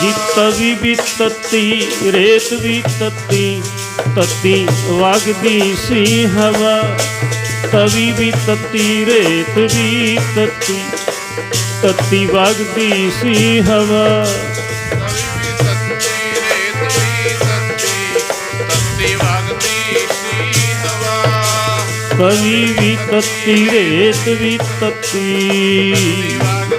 जित भी तत्ती रेत भी तत्ती तत्ती वागदी सी हवा तवी भी तत्ती रेत भी तत्ती तत्ती वागदी सी हवा तवी भी तत्ती रेत भी तत्ती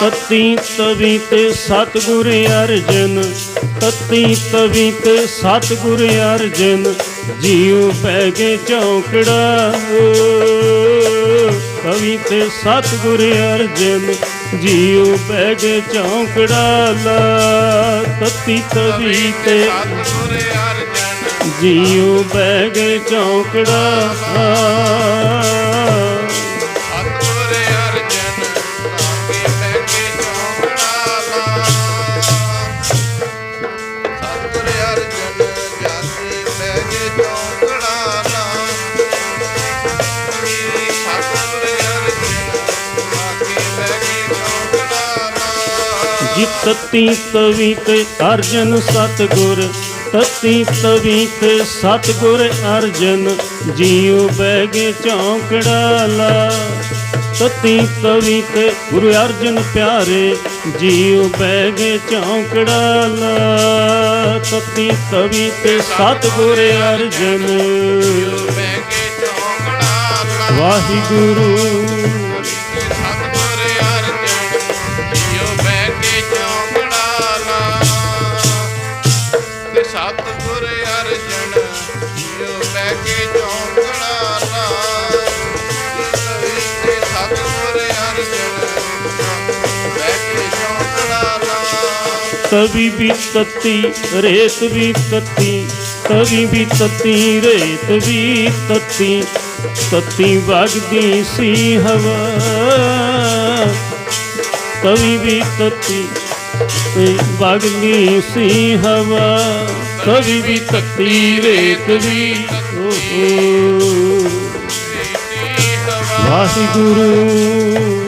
ਤਤੀ ਤਵੀ ਤੇ ਸਤਿਗੁਰ ਅਰਜਨ ਤਤੀ ਤਵੀ ਤੇ ਸਤਿਗੁਰ ਅਰਜਨ ਜੀਉ ਪੈ ਗਏ ਚੌਕੜਾ ਤਵੀ ਤੇ ਸਤਿਗੁਰ ਅਰਜਨ ਜੀਉ ਪੈ ਗਏ ਚੌਕੜਾ ਲਾ। ਤਤੀ ਤਵੀ ਤੇ ਸਤਿਗੁਰ ਅਰਜਨ। ਜੀਉ ਪੈ ਗਏ ਚੌਕੜਾ ਤਤੀ ਤਵੀ ਤੇ ਅਰਜਨ ਸਤਗੁਰ ਤਤੀ ਤਵੀਤ ਤੇ ਸਤਗੁਰ ਅਰਜਨ ਜੀਉ ਬਹਿ ਚੌਂਕੜਾ ਲਾ। ਤਤੀ ਤਵੀ ਤੇ ਗੁਰੂ ਅਰਜਨ ਪਿਆਰੇ ਜੀਉ ਬਹਿ ਗਏ ਚੌਂਕੜਾ ਲਾ ਤਤੀ ਤਵੀ ਤੇ ਅਰਜਨ। ਕੇ ਚੌਂਕੜਾ ਲਾ ਵਾਹਿਗੁਰੂ तभी भी तत्ती रेत भी तत्ती तभी भी तत्ती रेत भी तत्ती तत्ती बागदी सी हवा तभी भी तत्ती वागनी सी हवा तभी भी तत्ती रेत भी वाहिगुरू।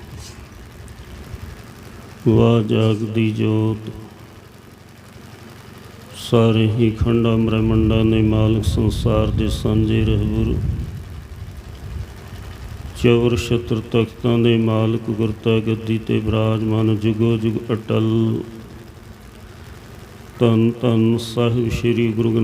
ਵਾਹ ਵਗਦੀ ਸੀ ਜੋਤ। ਜਾਗਦੀ ਜੋਤ ਸਾਰੇ ਹੀ ਖੰਡਾਂ ਬ੍ਰਹਮੰਡਾਂ ਦੇ ਮਾਲਕ ਸੰਸਾਰ ਦੇ ਸਾਂਝੇ ਰਹਿਬਰ ਚੌਰ ਛਤਰ ਤਖਤਾਂ ਦੇ ਮਾਲਕ ਗੁਰਤਾ ਗੱਦੀ ਤੇ ਬਿਰਾਜਮਾਨ ਜੁਗੋ ਜੁਗ ਅਟਲ। ਤਨ ਤਨ ਸਾਹਿਬ ਸ੍ਰੀ ਗੁਰੂ ਗ੍ਰੰਥ